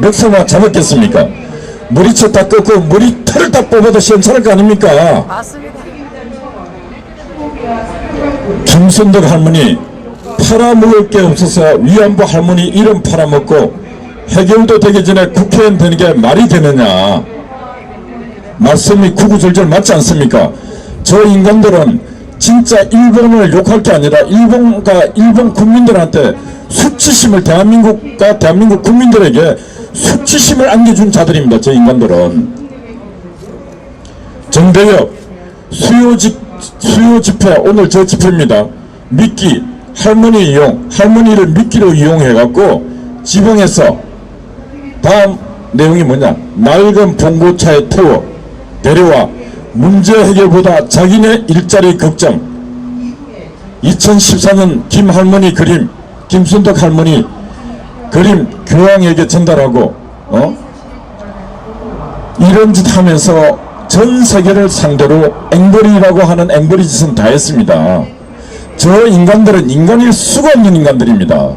멱살만 잡았겠습니까? 머리채 딱 꺾고 머리 털을 딱 뽑아도 시원찮을 거 아닙니까? 맞습니다. 김선덕 할머니 팔아먹을 게 없어서 위안부 할머니 이름 팔아먹고 해결도 되기 전에 국회의원 되는 게 말이 되느냐 말씀이 구구절절 맞지 않습니까 저 인간들은 진짜 일본을 욕할 게 아니라 일본과 일본 국민들한테 수치심을 대한민국과 대한민국 국민들에게 수치심을 안겨준 자들입니다 저 인간들은. 정대협 수요 집 수요 집회 오늘 저 집회입니다. 미끼 할머니 이용 할머니를 미끼로 이용해 갖고 지방에서 다음 내용이 뭐냐? 낡은 봉고차에 태워 데려와 문제 해결보다 자기네 일자리 걱정 2014년 김 할머니 그림 김순덕 할머니 그림 교황에게 전달하고 어 이런 짓 하면서 전 세계를 상대로 앵벌이라고 하는 앵벌이 짓은 다 했습니다. 저 인간들은 인간일 수가 없는 인간들입니다.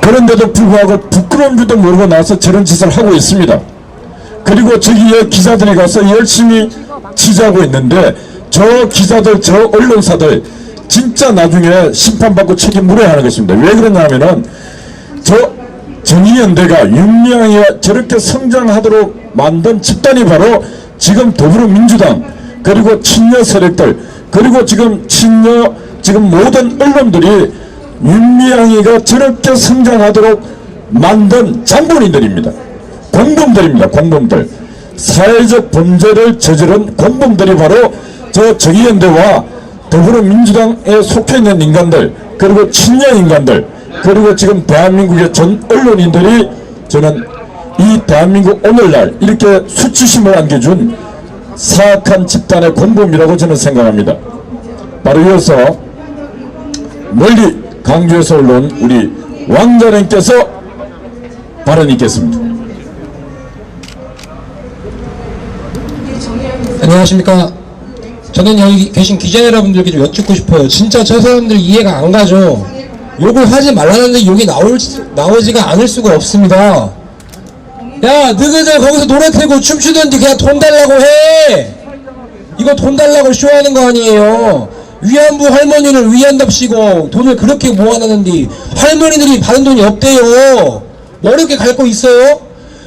그런데도 불구하고 부끄러운 줄도 모르고 나서 저런 짓을 하고 있습니다. 그리고 저기에 기자들이 가서 열심히 취재하고 있는데 저 기자들, 저 언론사들 진짜 나중에 심판받고 책임 물어야 하는 것입니다. 왜 그러냐면은 저 정의연대가 윤미향이 저렇게 성장하도록 만든 집단이 바로 지금 더불어민주당 그리고 친여 세력들 그리고 지금 친여 지금 모든 언론들이 윤미향이가 저렇게 성장하도록 만든 장본인들입니다. 공범들입니다. 공범들. 사회적 범죄를 저지른 공범들이 바로 저 정의연대와 더불어민주당에 속해 있는 인간들 그리고 친여 인간들 그리고 지금 대한민국의 전 언론인들이 저는 이 대한민국 오늘날 이렇게 수치심을 안겨준 사악한 집단의 공범이라고 저는 생각합니다. 바로 이어서 멀리 강주에서 올라온 우리 왕자님께서 발언이 있겠습니다. 안녕하십니까. 저는 여기 계신 기자 여러분들께 좀 여쭙고 싶어요. 진짜 저 사람들 이해가 안 가죠. 욕을 하지 말라는데 욕이 나올, 나오지가 않을 수가 없습니다. 야, 너희들 거기서 노래 틀고 춤추던지 그냥 돈 달라고 해! 이거 돈 달라고 쇼하는 거 아니에요. 위안부 할머니를 위한답시고 돈을 그렇게 모아놨는데 할머니들이 받은 돈이 없대요. 뭐 이렇게 갈 거 있어요?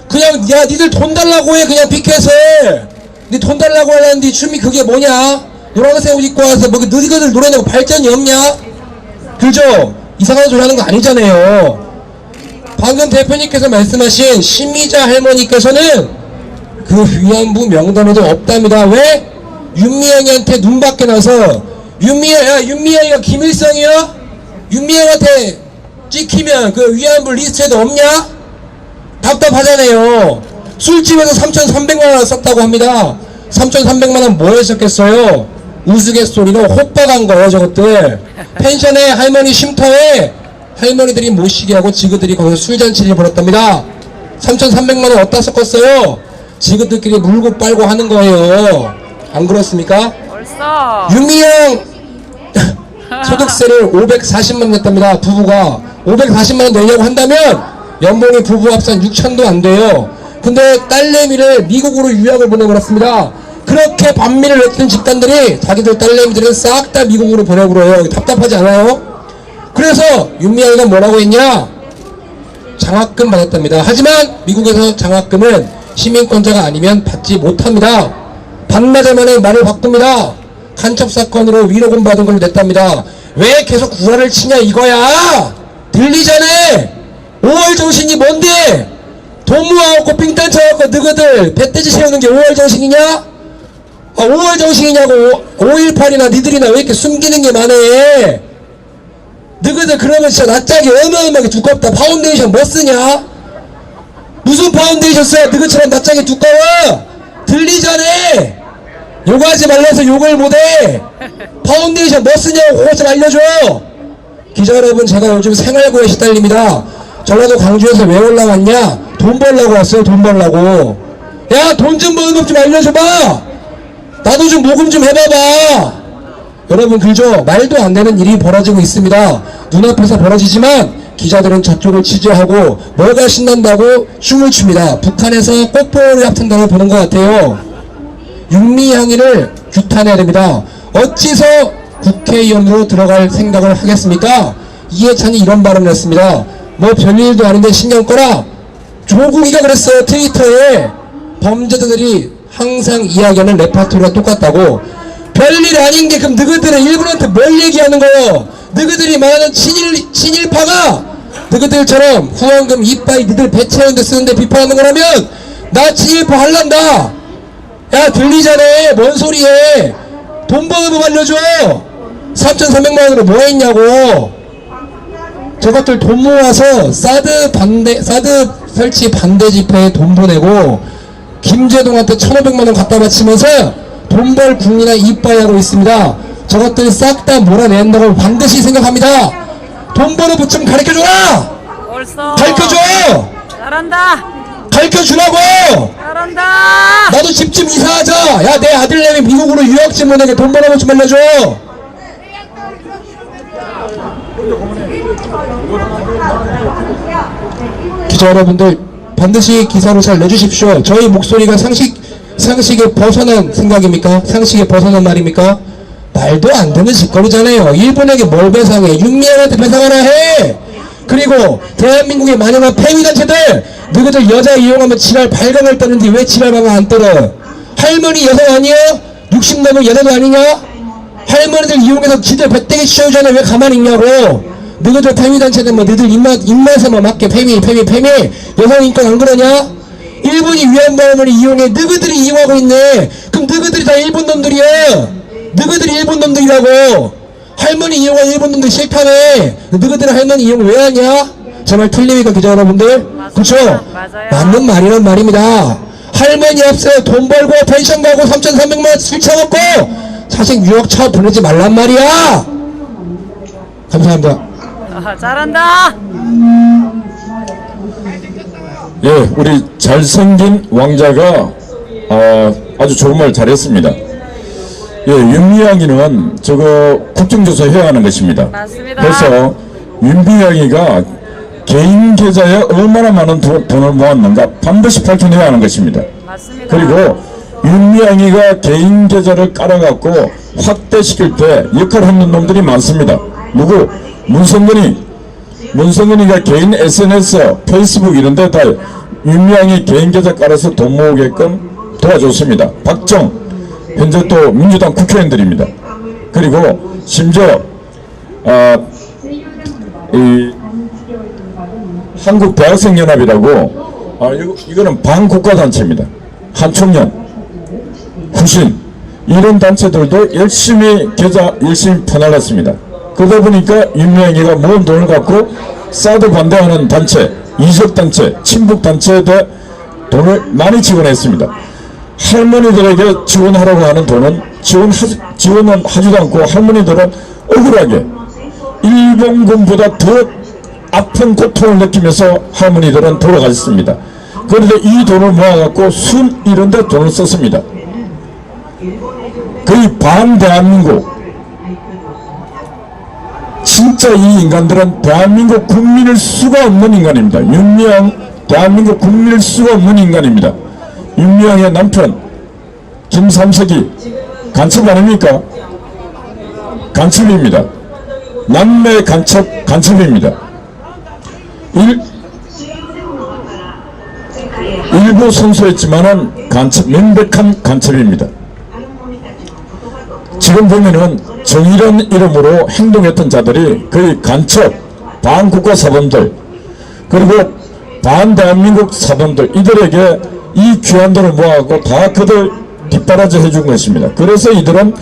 그냥 야 니들 돈 달라고 해 그냥 피켓을 니돈 달라고 하는데 춤이 그게 뭐냐? 노란색 옷 입고 와서 뭐 너희들 노래 내고 발전이 없냐? 그죠? 이상한 소리 하는 거 아니잖아요. 방금 대표님께서 말씀하신 심미자 할머니께서는 그 위안부 명단에도 없답니다. 왜? 윤미향이한테 눈 밖에 나서 윤미향, 야 윤미향이가 김일성이야? 윤미향한테 찍히면 그 위안부 리스트에도 없냐? 답답하잖아요. 술집에서 3,300만원 썼다고 합니다. 3,300만 원 뭐 했었겠어요? 우스갯소리로 호빠간 거예요, 저것들. 펜션에 할머니 쉼터에 할머니들이 못 쉬게 하고 지그들이 거기서 술잔치를 벌였답니다. 3,300만 원 어디다 섞었어요? 지그들끼리 물고 빨고 하는 거예요. 안 그렇습니까? 벌써 윤미향 소득세를 540만 냈답니다. 부부가 540만 원 내려고 한다면 연봉이 부부 합산 6천도 안 돼요. 근데 딸내미를 미국으로 유학을 보내버렸습니다. 그렇게 반미를 했던 집단들이 자기들 딸내미들은 싹 다 미국으로 보내고 그래요. 답답하지 않아요? 그래서 윤미향이가 뭐라고 했냐? 장학금 받았답니다. 하지만 미국에서 장학금은 시민권자가 아니면 받지 못합니다. 반나절 만에 말을 바꿉니다. 간첩 사건으로 위로금 받은 걸 냈답니다. 왜 계속 구라를 치냐 이거야. 들리잖아. 5월 정신이 뭔데? 돈 모아갖고 빙딴 쳐갖고 너희들 배떼지 세우는 게 5월 정신이냐? 아, 5월 정신이냐고 5.18이나 니들이나 왜 이렇게 숨기는 게 많아? 너희들 그러면 진짜 낯짝이 어마어마하게 두껍다. 파운데이션 뭐 쓰냐? 무슨 파운데이션 써야 너희처럼 낯짝이 두꺼워? 들리잖아. 욕하지 말라서 욕을 못해. 파운데이션 뭐 쓰냐고 그거 좀 알려줘. 기자 여러분 제가 요즘 생활고에 시달립니다. 전라도 광주에서 왜 올라왔냐? 돈 벌려고 왔어요. 돈 벌려고. 야 돈 좀 버는 법 좀 알려줘봐. 나도 좀 모금 좀 해봐봐. 여러분 그죠? 말도 안 되는 일이 벌어지고 있습니다. 눈앞에서 벌어지지만 기자들은 저쪽을 취재하고 뭐가 신난다고 춤을 춥니다. 북한에서 꽃보를 합친다고 보는 것 같아요. 윤미향이를 규탄해야 됩니다. 어찌서 국회의원으로 들어갈 생각을 하겠습니까? 이해찬이 이런 발언을 했습니다. 뭐 별일도 아닌데 신경 꺼라. 조국이가 그랬어요. 트위터에 범죄자들이 항상 이야기하는 레파토리가 똑같다고. 별일 아닌 게 그럼 너희들은 일본한테 뭘 얘기하는 거요? 너희들이 말하는 친일, 친일파가 너희들처럼 후원금 이빠이 너희들 배치하는데 쓰는데 비판하는 거라면 나 친일파 할란다. 야 들리잖아 뭔 소리해 돈 버는 법 알려줘 3,300만원으로 뭐 했냐고 저것들 돈 모아서 사드 반대 사드 설치 반대 집회에 돈 보내고 김재동한테 1,500만 원 갖다 바치면서 돈벌 국민을 이빠이하고 있습니다. 저것들 싹 다 몰아낸다고 반드시 생각합니다. 돈 버는 법좀 가르쳐줘라! 벌써. 가르쳐줘! 잘한다. 가르쳐주라고! 잘한다. 나도 집 좀 이사하자. 야, 내 아들내미 미국으로 유학 좀 보내게 돈 벌어좀 알려줘. 기자 여러분들 반드시 기사로 잘 내주십시오. 저희 목소리가 상식 상식에 벗어난 생각입니까? 상식에 벗어난 말입니까? 말도 안 되는 짓거리잖아요. 일본에게 뭘 배상해? 윤미향한테 배상하나 해. 그리고 대한민국의 많은 폐위단체들 너희들 여자 이용하면 지랄 발광을 떠는데 왜 지랄 방광 안 떨어? 할머니 여성 아니야? 60 넘은 여자도 아니냐? 할머니들 이용해서 지들 배때기 씌우잖아 왜 가만히 있냐고 너희들 폐위단체들 뭐 너희들 입맛, 입맛에만 맞게 폐위 폐위 폐위 여성 인권 안 그러냐? 일본이 위안부 할머니 이용해 너희들이 이용하고 있네 그럼 너희들이 다 일본 놈들이야 너희들이 일본 놈들이라고 할머니 이용한 일본 놈들 싫다네 너희들은 할머니 이용 왜 하냐? 제말 틀립니까 기자 여러분들? 그쵸? 맞아요. 맞는 말이란 말입니다 할머니 앞서 돈 벌고 펜션 가고 3,300만원 술 처먹고 자식 유학 차 보내지 말란 말이야 감사합니다 아, 잘한다 예, 우리 잘생긴 왕자가 어, 아주 좋은 말 잘했습니다. 예, 윤미향이는 저거 국정조사 해야 하는 것입니다. 맞습니다. 그래서 윤미향이가 개인 계좌에 얼마나 많은 도- 돈을 모았는가 반드시 밝혀내야 하는 것입니다. 맞습니다 그리고 윤미향이가 개인 계좌를 깔아갖고 확대시킬 때 역할하는 놈들이 많습니다. 누구? 문성근이 문성근이가 개인 SNS, 페이스북 이런 데 다 윤미향이 개인 계좌 깔아서 돈 모으게끔 도와줬습니다. 박정 현재 또 민주당 국회의원들입니다. 그리고 심지어 아, 이 한국 대학생 연합이라고 아 이거 이거는 반국가 단체입니다. 한총련, 후신 이런 단체들도 열심히 계좌 열심히 퍼나갔습니다. 그러다 보니까 윤명희가 모은 돈을 갖고 사드 반대하는 단체, 이적 단체, 친북 단체에 대해 돈을 많이 지원했습니다. 할머니들에게 지원하라고 하는 돈은 지원 지원은 하지도 않고 할머니들은 억울하게 일본군보다 더 아픈 고통을 느끼면서 할머니들은 돌아가셨습니다. 그런데 이 돈을 모아갖고 순 이런 데 돈을 썼습니다. 거의 반 대한민국 진짜 이 인간들은 대한민국 국민일 수가 없는 인간입니다. 윤미향 대한민국 국민일 수가 없는 인간입니다. 윤미향의 남편 김삼석이 간첩 아닙니까? 간첩입니다. 남매 간첩 간첩입니다. 일, 일부 선수했지만은 간첩 명백한 간첩입니다. 지금 보면은 정의란 이름으로 행동했던 자들이 거의 간첩, 반국가 사범들, 그리고 반대한민국 사범들, 이들에게 이 귀한 돈을 모아갖고 다 그들 뒷바라지 해준 것입니다. 그래서 이들은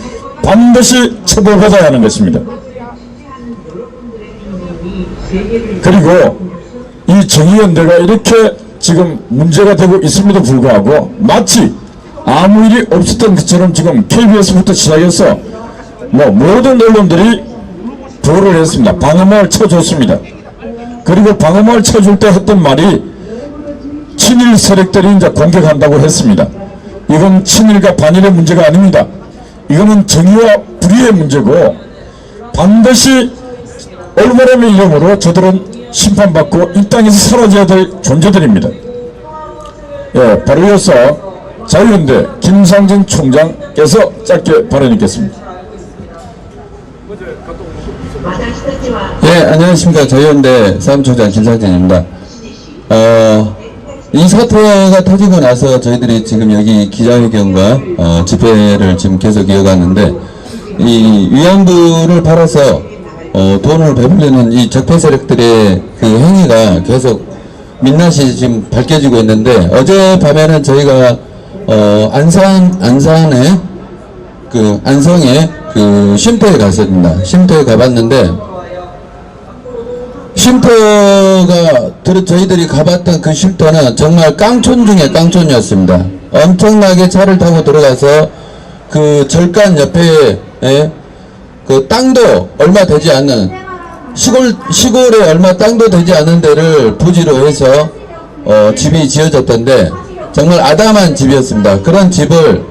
반드시 처벌받아야 하는 것입니다. 그리고 이 정의연대가 이렇게 지금 문제가 되고 있음에도 불구하고 마치 아무 일이 없었던 것처럼 지금 KBS부터 시작해서 뭐 모든 언론들이 보호를 했습니다. 방어막을 쳐줬습니다. 그리고 방어막을 쳐줄 때 했던 말이 친일 세력들이 이제 공격한다고 했습니다. 이건 친일과 반일의 문제가 아닙니다. 이거는 정의와 불의의 문제고 반드시 올바름의 이름으로 저들은 심판받고 이 땅에서 사라져야 될 존재들입니다. 예, 바로 이어서 자유연대 김상진 총장께서 짧게 발언했겠습니다. 예, 안녕하십니까. 자유연대 사무총장 김상진입니다. 어, 이 사태가 터지고 나서 저희들이 지금 여기 기자회견과 어, 집회를 지금 계속 이어가는데 이 위안부를 팔아서 어, 돈을 배불리는 이 적폐 세력들의 그 행위가 계속 민낯이 지금 밝혀지고 있는데 어젯밤에는 저희가 어, 안산 안산에 그 안성에 그 쉼터에 갔습니다. 쉼터에 가봤는데 쉼터가 들- 저희들이 가봤던 그 쉼터는 정말 깡촌 중에 깡촌이었습니다. 엄청나게 차를 타고 들어가서 그 절간 옆에 에, 그 땅도 얼마 되지 않는 시골 시골에 얼마 땅도 되지 않은 데를 부지로 해서 어, 집이 지어졌던데 정말 아담한 집이었습니다. 그런 집을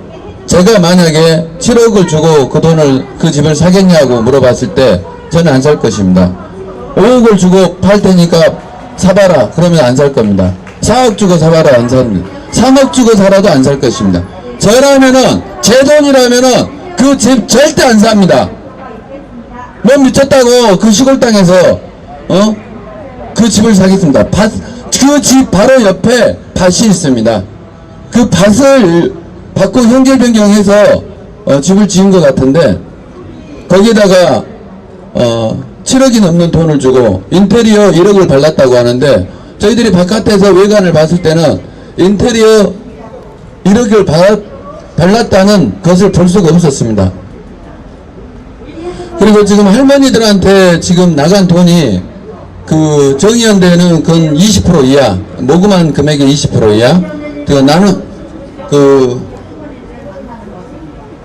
제가 만약에 7억을 주고 그 돈을 그 집을 사겠냐고 물어봤을 때 저는 안 살 것입니다. 5억을 주고 팔 테니까 사봐라 그러면 안 살 겁니다. 4억 주고 사봐라 안 삽니다. 3억 주고 살아도 안 살 것입니다. 저라면은 제 돈이라면은 그 집 절대 안 삽니다. 뭐 미쳤다고 그 시골 땅에서 어? 그 집을 사겠습니다. 밭, 그집 바로 옆에 밭이 있습니다. 그 밭을 받고 형질 변경해서 어, 집을 지은 것 같은데 거기다가 어, 7억이 넘는 돈을 주고 인테리어 1억을 발랐다고 하는데 저희들이 바깥에서 외관을 봤을 때는 인테리어 1억을 바, 발랐다는 것을 볼 수가 없었습니다. 그리고 지금 할머니들한테 지금 나간 돈이 그 정의연대는 건 20% 이하, 모금한 금액의 20% 이하. 그 나는 그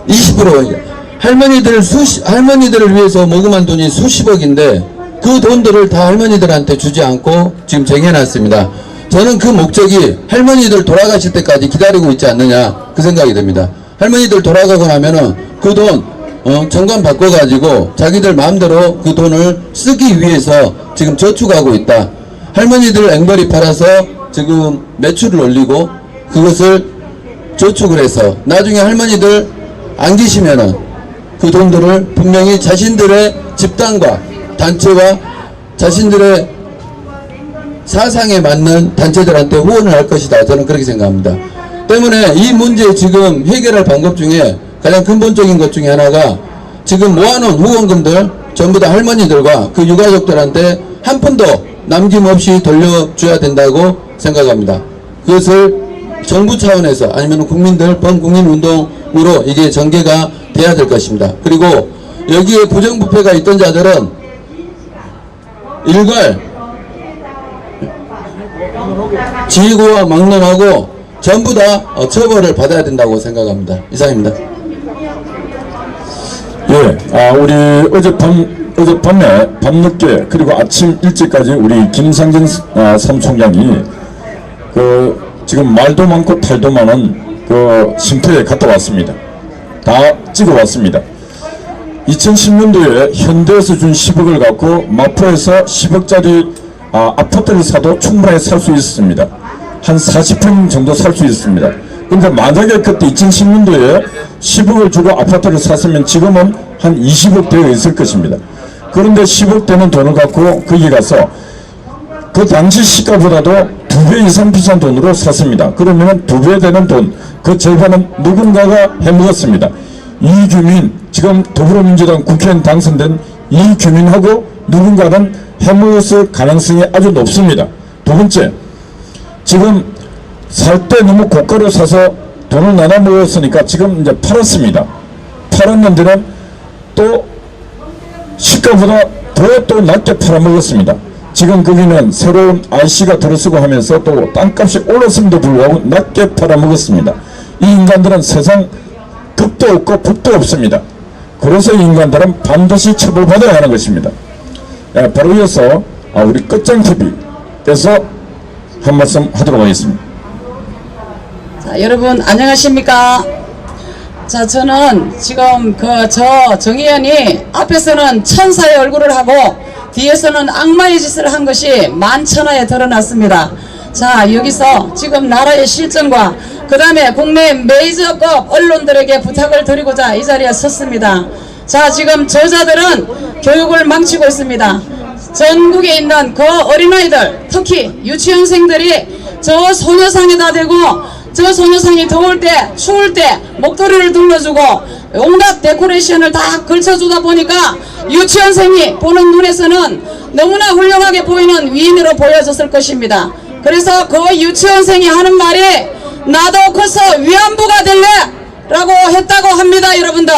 20% 할머니들 수십 할머니들을 위해서 모금한 돈이 수십억인데 그 돈들을 다 할머니들한테 주지 않고 지금 쟁여놨습니다. 저는 그 목적이 할머니들 돌아가실 때까지 기다리고 있지 않느냐 그 생각이 듭니다. 할머니들 돌아가고 나면은 그돈 어, 정관 바꿔가지고 자기들 마음대로 그 돈을 쓰기 위해서 지금 저축하고 있다. 할머니들 앵벌이 팔아서 지금 매출을 올리고 그것을 저축을 해서 나중에 할머니들 안 계시면은 그 돈들을 분명히 자신들의 집단과 단체와 자신들의 사상에 맞는 단체들한테 후원을 할 것이다. 저는 그렇게 생각합니다. 때문에 이 문제 지금 해결할 방법 중에 가장 근본적인 것 중에 하나가 지금 모아놓은 후원금들 전부 다 할머니들과 그 유가족들한테 한 푼도 남김없이 돌려줘야 된다고 생각합니다. 그것을 정부 차원에서 아니면 국민들 범국민 운동으로 이게 전개가 돼야 될 것입니다. 그리고 여기에 부정부패가 있던 자들은 일괄 지휘고와 막론하고 전부 다 어, 처벌을 받아야 된다고 생각합니다. 이상입니다. 예, 아, 우리 어젯밤, 어젯밤에 밤늦게 그리고 아침 일찍까지 우리 김상진 아, 사무총장이 그 지금 말도 많고 탈도 많은 그 쉼터에 갔다 왔습니다. 다 찍어 왔습니다. 2010년도에 현대에서 준 10억을 갖고 마포에서 10억짜리 아, 아파트를 사도 충분히 살수 있습니다. 한 40평 정도 살 수 있습니다. 근데 만약에 그때 2010년도에 10억을 주고 아파트를 샀으면 지금은 한 20억 되어 있을 것입니다. 그런데 10억 되는 돈을 갖고 거기 가서 그 당시 시가보다도 두 배 이상 비싼 돈으로 샀습니다. 그러면 두 배 되는 돈, 그 절반은 누군가가 해먹었습니다. 이 규민, 지금 더불어민주당 국회의원 당선된 이 규민하고 누군가는 해먹었을 가능성이 아주 높습니다. 두 번째, 지금 살 때 너무 고가로 사서 돈을 나눠 먹었으니까 지금 이제 팔았습니다. 팔았는데는 또 시가보다 더 또 낮게 팔아먹었습니다. 지금 거기는 새로운 IC가 들어서고 하면서 또 땅값이 올랐음에도 불구하고 낮게 팔아먹었습니다. 이 인간들은 세상 극도 없고 북도 없습니다. 그래서 이 인간들은 반드시 처벌받아야 하는 것입니다. 예, 바로 이어서 아, 우리 끝장TV에서 한 말씀 하도록 하겠습니다. 자, 여러분 안녕하십니까? 자, 저는 지금 그 저 정의연이 앞에서는 천사의 얼굴을 하고 뒤에서는 악마의 짓을 한 것이 만천하에 드러났습니다. 자 여기서 지금 나라의 실정과 그 다음에 국내 메이저급 언론들에게 부탁을 드리고자 이 자리에 섰습니다. 자 지금 저자들은 교육을 망치고 있습니다. 전국에 있는 그 어린아이들 특히 유치원생들이 저 소녀상에다 대고 저 소녀상이 더울 때 추울 때 목도리를 둘러주고 온갖 데코레이션을 다 걸쳐주다 보니까 유치원생이 보는 눈에서는 너무나 훌륭하게 보이는 위인으로 보여졌을 것입니다. 그래서 그 유치원생이 하는 말이 나도 커서 위안부가 될래? 라고 했다고 합니다 여러분들.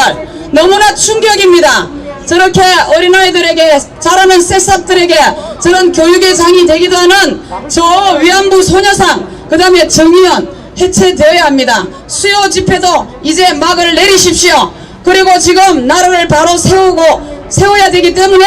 너무나 충격입니다. 저렇게 어린아이들에게 자라는 새싹들에게 저런 교육의 장이 되기도 하는 저 위안부 소녀상 그 다음에 정의원 해체되어야 합니다. 수요 집회도 이제 막을 내리십시오. 그리고 지금 나라를 바로 세우고 세워야 되기 때문에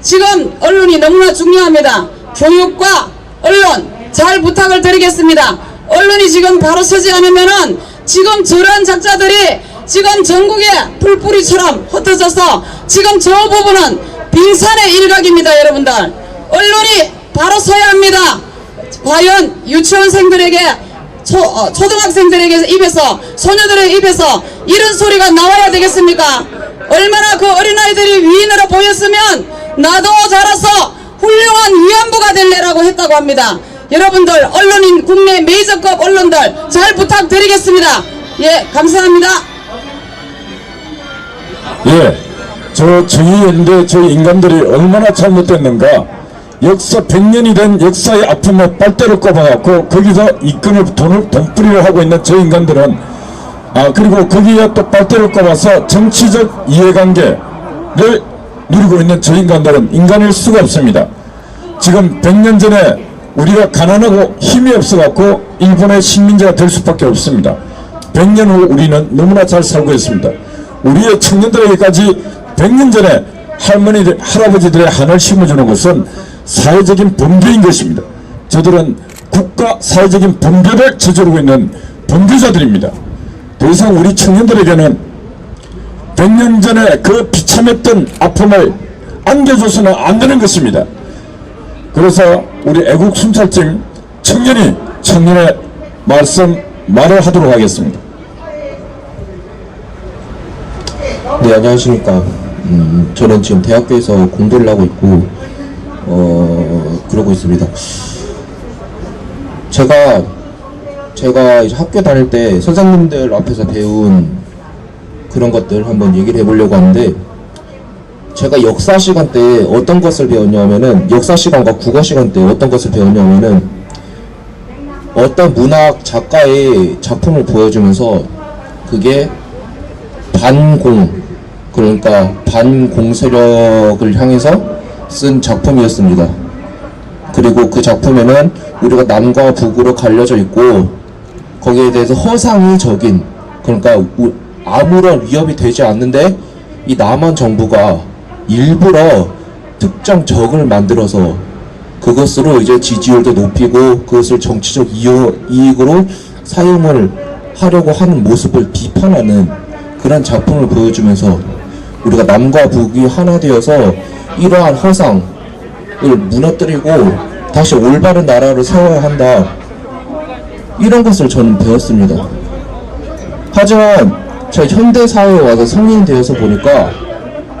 지금 언론이 너무나 중요합니다. 교육과 언론 잘 부탁을 드리겠습니다. 언론이 지금 바로 서지 않으면은 지금 저런 작자들이 지금 전국에 풀뿌리처럼 흩어져서 지금 저 부분은 빙산의 일각입니다 여러분들. 언론이 바로 서야 합니다. 과연 유치원생들에게 초, 어, 초등학생들에게 입에서 소녀들의 입에서 이런 소리가 나와야 되겠습니까? 얼마나 그 어린아이들이 위인으로 보였으면 나도 자라서 훌륭한 위안부가 될래라고 했다고 합니다. 여러분들 언론인 국내 메이저급 언론들 잘 부탁드리겠습니다. 예 감사합니다. 예, 저 정의연대 저 인간들이 얼마나 잘못됐는가 역사 100년이 된 역사의 아픔에 빨대를 꼽아갖고 거기서 입금을 돈을 돈뿌리를 하고 있는 저 인간들은 아 그리고 거기에 또 빨대를 꼽아서 정치적 이해관계를 누리고 있는 저 인간들은 인간일 수가 없습니다. 지금 100년 전에 우리가 가난하고 힘이 없어갖고 일본의 식민지가 될 수밖에 없습니다. 100년 후 우리는 너무나 잘 살고 있습니다. 우리의 청년들에게까지 100년 전에 할머니들, 할아버지들의 한을 심어주는 것은 사회적인 범죄인 것입니다. 저들은 국가 사회적인 범죄를 저지르고 있는 범죄자들입니다. 더 이상 우리 청년들에게는 100년 전에 그 비참했던 아픔을 안겨줘서는 안 되는 것입니다. 그래서 우리 애국 순찰팀 청년이 청년의 말씀 말을 하도록 하겠습니다. 네, 안녕하십니까. 음, 저는 지금 대학교에서 공부를 하고 있고, 어, 그러고 있습니다. 제가, 제가 이제 학교 다닐 때 선생님들 앞에서 배운 그런 것들 한번 얘기를 해보려고 하는데, 제가 역사 시간 때 어떤 것을 배웠냐면은, 역사 시간과 국어 시간 때 어떤 것을 배웠냐면은, 어떤 문학 작가의 작품을 보여주면서, 그게 반공 그러니까 반공 세력을 향해서 쓴 작품이었습니다. 그리고 그 작품에는 우리가 남과 북으로 갈려져 있고 거기에 대해서 허상이 적인 그러니까 우- 아무런 위협이 되지 않는데 이 남한 정부가 일부러 특정 적을 만들어서 그것으로 이제 지지율도 높이고 그것을 정치적 이익으로 사용을 하려고 하는 모습을 비판하는 그런 작품을 보여주면서 우리가 남과 북이 하나 되어서 이러한 허상을 무너뜨리고 다시 올바른 나라를 세워야 한다. 이런 것을 저는 배웠습니다. 하지만 제가 현대 사회에 와서 성인이 되어서 보니까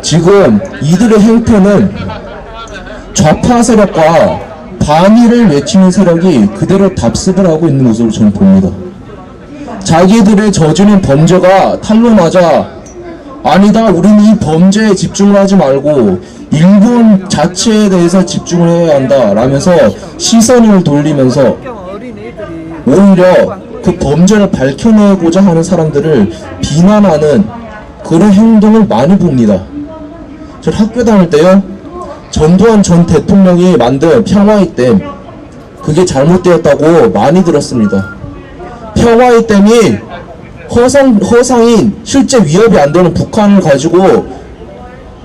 지금 이들의 행태는 좌파 세력과 반의를 외치는 세력이 그대로 답습을 하고 있는 모습을 저는 봅니다. 자기들의 저지른 범죄가 탄로나자 아니다 우리는 이 범죄에 집중을 하지 말고 일본 자체에 대해서 집중을 해야 한다 라면서 시선을 돌리면서 오히려 그 범죄를 밝혀내고자 하는 사람들을 비난하는 그런 행동을 많이 봅니다. 저 학교 다닐 때요 전두환 전 대통령이 만든 평화의 댐 그게 잘못되었다고 많이 들었습니다. 평화의 댐이 허상, 허상인 실제 위협이 안 되는 북한을 가지고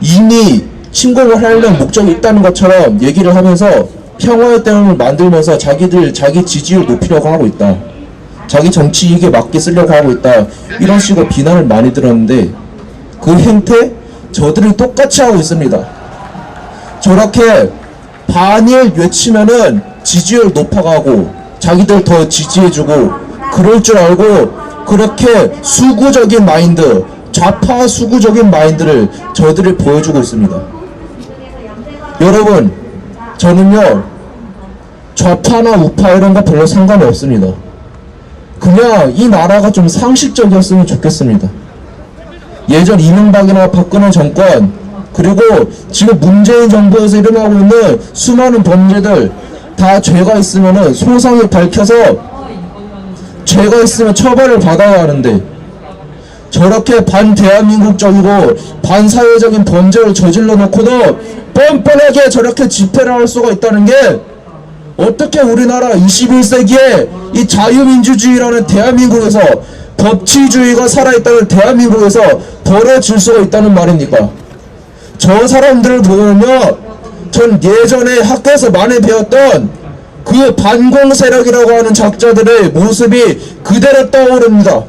이미 침공을 하려는 목적이 있다는 것처럼 얘기를 하면서 평화의 댐을 만들면서 자기들 자기 지지율 높이려고 하고 있다. 자기 정치 이익에 맞게 쓰려고 하고 있다. 이런 식으로 비난을 많이 들었는데 그 행태 저들이 똑같이 하고 있습니다. 저렇게 반일 외치면은 지지율 높아가고 자기들 더 지지해주고 그럴 줄 알고 그렇게 수구적인 마인드 좌파 수구적인 마인드를 저들이 보여주고 있습니다. 여러분 저는요 좌파나 우파 이런 거 별로 상관이 없습니다. 그냥 이 나라가 좀 상식적이었으면 좋겠습니다. 예전 이명박이나 박근혜 정권 그리고 지금 문재인 정부에서 일어나고 있는 수많은 범죄들 다 죄가 있으면은 소상히 밝혀서 죄가 있으면 처벌을 받아야 하는데 저렇게 반대한민국적이고 반사회적인 범죄를 저질러 놓고도 뻔뻔하게 저렇게 집회를 할 수가 있다는 게 어떻게 우리나라 21세기에 이 자유민주주의라는 대한민국에서 법치주의가 살아있다는 대한민국에서 벌어질 수가 있다는 말입니까? 저 사람들을 보면요, 전 예전에 학교에서 많이 배웠던 그 반공 세력이라고 하는 작자들의 모습이 그대로 떠오릅니다.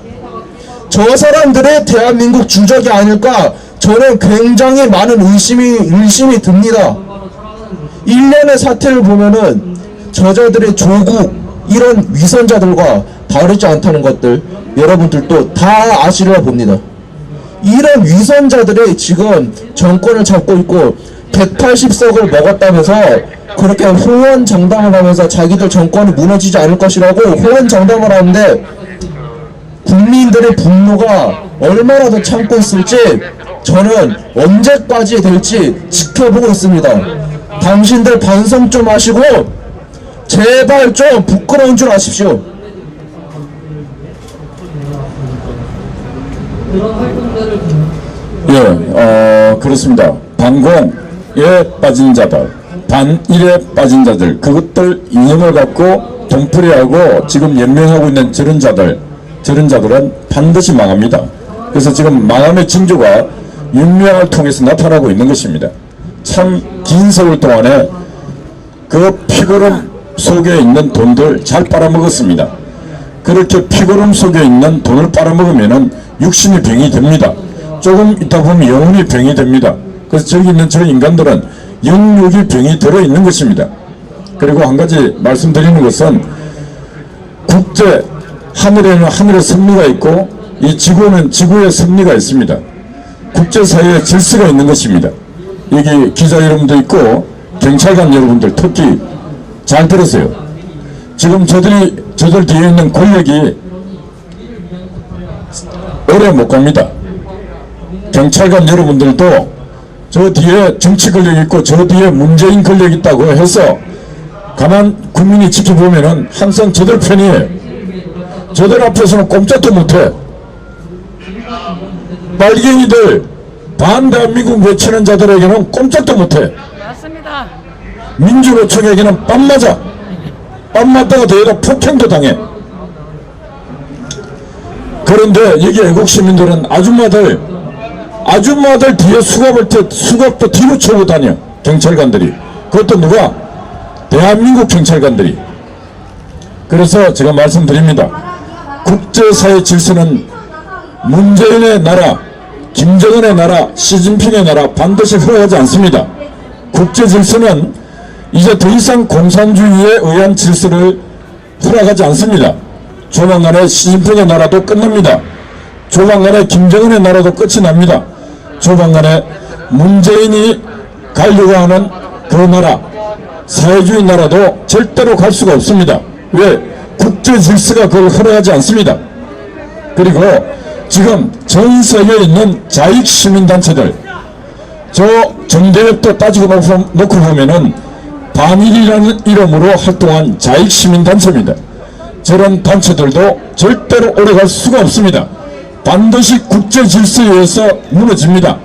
저 사람들의 대한민국 주적이 아닐까 저는 굉장히 많은 의심이 의심이 듭니다. 일련의 사태를 보면은 저자들의 조국 이런 위선자들과 다르지 않다는 것들 여러분들도 다 아시리라 봅니다. 이런 위선자들이 지금 정권을 잡고 있고 180석을 먹었다면서 그렇게 호언 장담을 하면서 자기들 정권이 무너지지 않을 것이라고 호언 장담을 하는데 국민들의 분노가 얼마나 더 참고 있을지 저는 언제까지 될지 지켜보고 있습니다. 당신들 반성 좀 하시고 제발 좀 부끄러운 줄 아십시오. 예, 어, 그렇습니다. 반공에 빠진 자들, 반일에 빠진 자들, 그것들 이념을 갖고 동풀이하고 지금 연명하고 있는 저런 자들, 저런 자들은 반드시 망합니다. 그래서 지금 망함의 징조가 윤명을 통해서 나타나고 있는 것입니다. 참 긴 세월 동안에 그 피고름 속에 있는 돈들 잘 빨아먹었습니다. 그렇게 피고름 속에 있는 돈을 빨아먹으면은 육신이 병이 됩니다. 조금 있다 보면 영혼이 병이 됩니다. 그래서 저기 있는 저 인간들은 영육이 병이 들어있는 것입니다. 그리고 한 가지 말씀드리는 것은 국제 하늘에는 하늘의 섭리가 있고 이 지구는 지구의 섭리가 있습니다. 국제사회에 질서가 있는 것입니다. 여기 기자 여러분도 있고 경찰관 여러분들 특히 잘 들으세요. 지금 저들이 저들 뒤에 있는 권력이 오래 못 갑니다. 경찰관 여러분들도 저 뒤에 정치 권력 있고 저 뒤에 문재인 권력 있다고 해서 가만 국민이 지켜보면은 항상 저들 편이에요. 저들 앞에서는 꼼짝도 못해. 빨갱이들 반대한민국 외치는 자들에게는 꼼짝도 못해. 맞습니다. 민주노총에게는 빰 맞아. 빰 맞다가 더해다 폭행도 당해. 그런데 여기 애국 시민들은 아줌마들, 아줌마들 뒤에 수갑을, 테, 수갑도 뒤로 쳐고 다녀. 경찰관들이. 그것도 누가? 대한민국 경찰관들이. 그래서 제가 말씀드립니다. 국제사회 질서는 문재인의 나라, 김정은의 나라, 시진핑의 나라 반드시 허용하지 않습니다. 국제 질서는 이제 더 이상 공산주의에 의한 질서를 허락하지 않습니다. 조만간에 시진핑의 나라도 끝납니다. 조만간에 김정은의 나라도 끝이 납니다. 조만간에 문재인이 가려고 하는 그 나라, 사회주의 나라도 절대로 갈 수가 없습니다. 왜? 국제 질서가 그걸 허락하지 않습니다. 그리고 지금 전 세계에 있는 자익 시민단체들, 저 정대협도 따지고 놓고, 보면은 반일이라는 이름으로 활동한 자익 시민단체입니다. 저런 단체들도 절대로 오래 갈 수가 없습니다. 반드시 국제 질서에 의해서 무너집니다.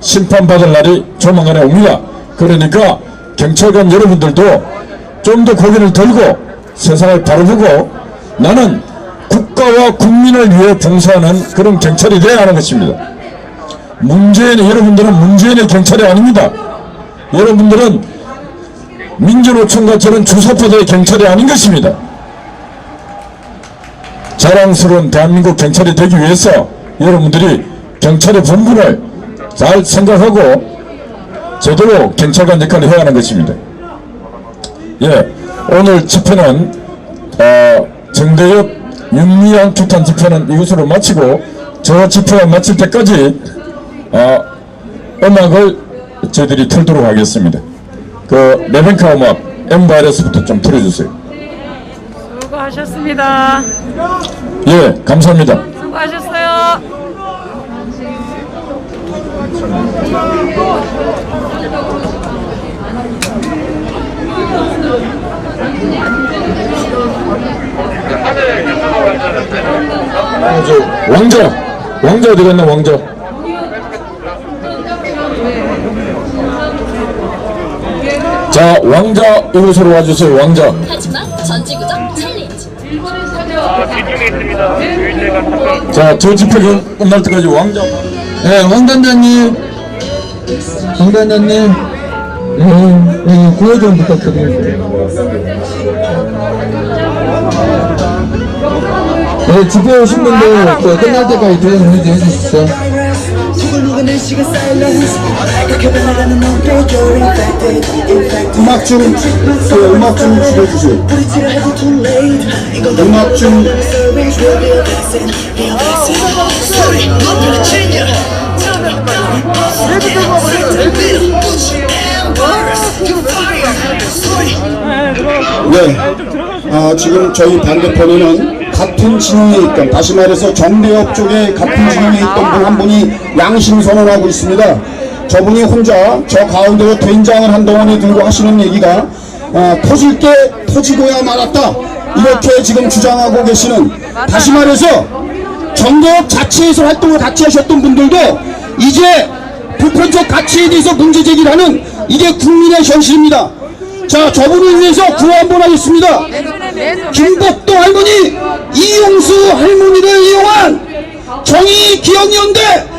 심판받을 날이 조만간에 옵니다. 그러니까 경찰관 여러분들도 좀 더 고개를 들고 세상을 바라보고 나는 국가와 국민을 위해 봉사하는 그런 경찰이 되어야 하는 것입니다. 문재인의 여러분들은 문재인의 경찰이 아닙니다. 여러분들은 민주노총과 저는 주사파들의 경찰이 아닌 것입니다. 자랑스러운 대한민국 경찰이 되기 위해서 여러분들이 경찰의 본분을 잘 생각하고 제대로 경찰관 역할을 해야 하는 것입니다. 예, 오늘 집회는 어, 정대협 윤미향 투탄 집회는 이것으로 마치고 저 집회가 마칠 때까지 어, 음악을 저희들이 틀도록 하겠습니다. 그 레벤카 음악 엠바이러스부터 좀 틀어주세요. 수고하셨습니다. 예, 감사합니다. 수고하셨어요. 어, 저 왕자, 왕자 어디 갔나 왕자? 자, 왕자 이곳으로 와주세요. 왕자. 하지만 챌린지 자, 저 집회가 끝날 때까지 왕자. 예, 황 단장님, 황 단장님, 예, 예, 구호 좀 부탁드리겠습니다. 네, 집회 오신 분들 그 끝날 때까지 조용 유지해 주십시오. 음악 좀, 그 음악 좀 줄여주세요. 음악 좀, 네. 아, 지금 저희 반대편에는 같은 진영에 있던, 다시 말해서 정대협 쪽에 같은 진영에 있던 분 한 분이 양심 선언하고 있습니다. 저분이 혼자 저 가운데로 된장을 한 덩어리 들고 하시는 얘기가 아, 터질 게 터지고야 말았다. 이렇게 지금 주장하고 계시는, 다시 말해서 정대협 자체에서 활동을 같이 하셨던 분들도 이제 보편적 가치에 대해서 문제 제기를 하는 이게 국민의 현실입니다. 자, 저분을 위해서 구호 한 번 하겠습니다. 김복동 할머니, 이용수 할머니를 이용한 정의 기억연대